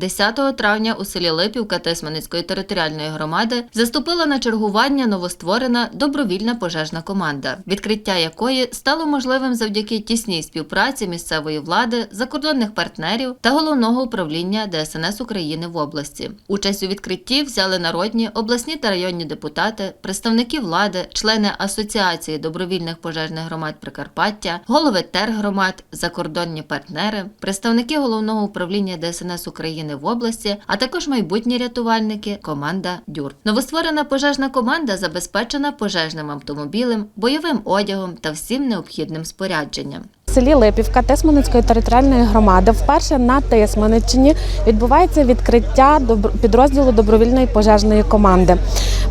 10 травня у селі Липівка Тисменницької територіальної громади заступила на чергування новостворена добровільна пожежна команда, відкриття якої стало можливим завдяки тісній співпраці місцевої влади, закордонних партнерів та головного управління ДСНС України в області. Участь у відкритті взяли народні, обласні та районні депутати, представники влади, члени Асоціації добровільних пожежних громад Прикарпаття, голови тергромад, закордонні партнери, представники головного управління ДСНС України в області, а також майбутні рятувальники, команда ДЮР. Новостворена пожежна команда забезпечена пожежним автомобілем, бойовим одягом та всім необхідним спорядженням. В селі Липівка Тисманицької територіальної громади вперше на Тисманичині відбувається відкриття підрозділу добровільної пожежної команди.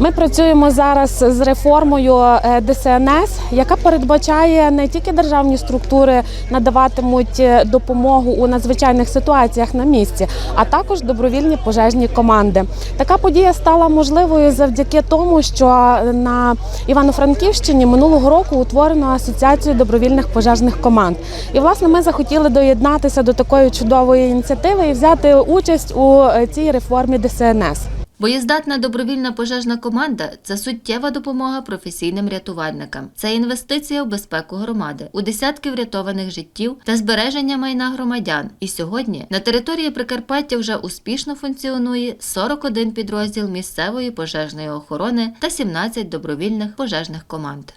Ми працюємо зараз з реформою е, ДСНС, яка передбачає не тільки державні структури надаватимуть е, допомогу у надзвичайних ситуаціях на місці, а також добровільні пожежні команди. Така подія стала можливою завдяки тому, що на Івано-Франківщині минулого року утворено асоціацію добровільних пожежних команд. І власне ми захотіли доєднатися до такої чудової ініціативи і взяти участь у е, цій реформі ДСНС. Боєздатна добровільна пожежна команда це суттєва допомога професійним рятувальникам. Це інвестиція в безпеку громади, у десятки врятованих життів та збереження майна громадян. І сьогодні на території Прикарпаття вже успішно функціонує 41 підрозділ місцевої пожежної охорони та 17 добровільних пожежних команд.